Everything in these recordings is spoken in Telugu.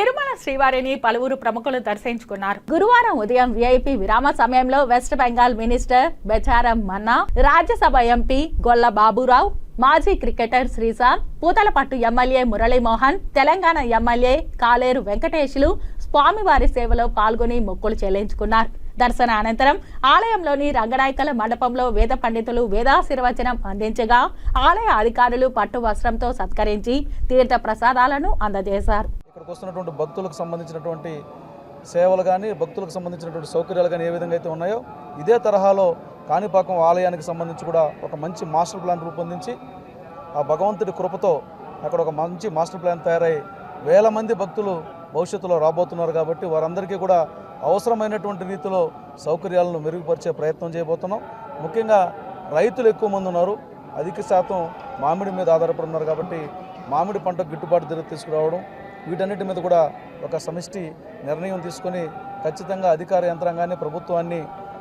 తిరుమల శ్రీవారిని పలువురు ప్రముఖులు దర్శించుకున్నారు. గురువారం ఉదయం విఐపి విరామ సమయంలో west Bengal minister Becharam Manna Rajya Sabha MP Golla Baburao మాజీ cricketer Sreesanth Puthalapattu MLA Muralimohan Telangana MLA Kaleru వెంకటేష్లు స్వామివారి సేవలో పాల్గొని మొక్కులు చెల్లించుకున్నారు. దర్శన అనంతరం ఆలయంలోని రంగనాయకల మండపంలో వేద పండితులు వేదాశీర్వచనం అందించగా ఆలయ అధికారులు పట్టు వస్త్రంతో సత్కరించి తీర్థ ప్రసాదాలను అందజేశారు. ఇక్కడికి వస్తున్నటువంటి భక్తులకు సంబంధించినటువంటి సేవలు కానీ భక్తులకు సంబంధించినటువంటి సౌకర్యాలు కానీ ఏ విధంగా అయితే ఉన్నాయో ఇదే తరహాలో కాణిపాకం ఆలయానికి సంబంధించి కూడా ఒక మంచి మాస్టర్ ప్లాన్ రూపొందించి ఆ భగవంతుడి కృపతో అక్కడ ఒక మంచి మాస్టర్ ప్లాన్ తయారై వేల మంది భక్తులు భవిష్యత్తులో రాబోతున్నారు కాబట్టి వారందరికీ కూడా అవసరమైనటువంటి రీతిలో సౌకర్యాలను మెరుగుపరిచే ప్రయత్నం చేయబోతున్నాం. ముఖ్యంగా రైతులు ఎక్కువ మంది ఉన్నారు. అధిక శాతం మామిడి మీద ఆధారపడి ఉన్నారు కాబట్టి మామిడి పంట గిట్టుబాటు ధర తీసుకురావడం వీటన్నిటి మీద కూడా ఒక సమిష్టి నిర్ణయం తీసుకొని ఖచ్చితంగా అధికార యంత్రాంగాన్ని ప్రభుత్వాన్ని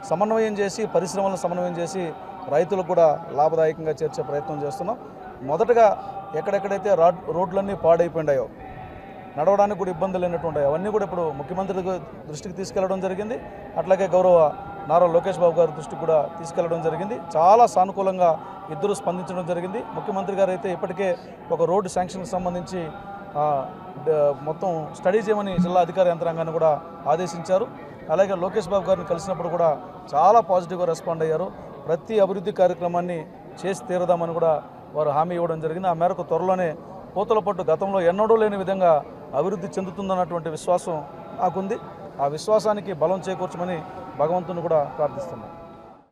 సమన్వయం చేసి పరిశ్రమలను సమన్వయం చేసి రైతులకు కూడా లాభదాయకంగా చేర్చే ప్రయత్నం చేస్తున్నాం. మొదటగా ఎక్కడెక్కడైతే రాడ్ రోడ్లన్నీ పాడైపోయినాయో నడవడానికి కూడా ఇబ్బందులు లేనటువంటి అవన్నీ కూడా ఇప్పుడు ముఖ్యమంత్రి దృష్టికి తీసుకెళ్ళడం జరిగింది. అట్లాగే గౌరవ నారా లోకేష్ బాబు గారి దృష్టికి కూడా తీసుకెళ్ళడం జరిగింది. చాలా సానుకూలంగా ఇద్దరు స్పందించడం జరిగింది. ముఖ్యమంత్రి గారు అయితే ఇప్పటికే ఒక రోడ్డు శాంక్షన్కి సంబంధించి మొత్తం స్టడీ చేయమని జిల్లా అధికార యంత్రాంగాన్ని కూడా ఆదేశించారు. అలాగే లోకేష్ బాబు గారిని కలిసినప్పుడు కూడా చాలా పాజిటివ్గా రెస్పాండ్ అయ్యారు. ప్రతి అభివృద్ధి కార్యక్రమాన్ని చేసి తీరదామని కూడా వారు హామీ ఇవ్వడం జరిగింది. ఆ మేరకు త్వరలోనే పూతల పట్టు గతంలో ఎన్నడూ లేని విధంగా అభివృద్ధి చెందుతుందన్నటువంటి విశ్వాసం నాకుంది. ఆ విశ్వాసానికి బలం చేకూర్చమని భగవంతుని కూడా ప్రార్థిస్తున్నాను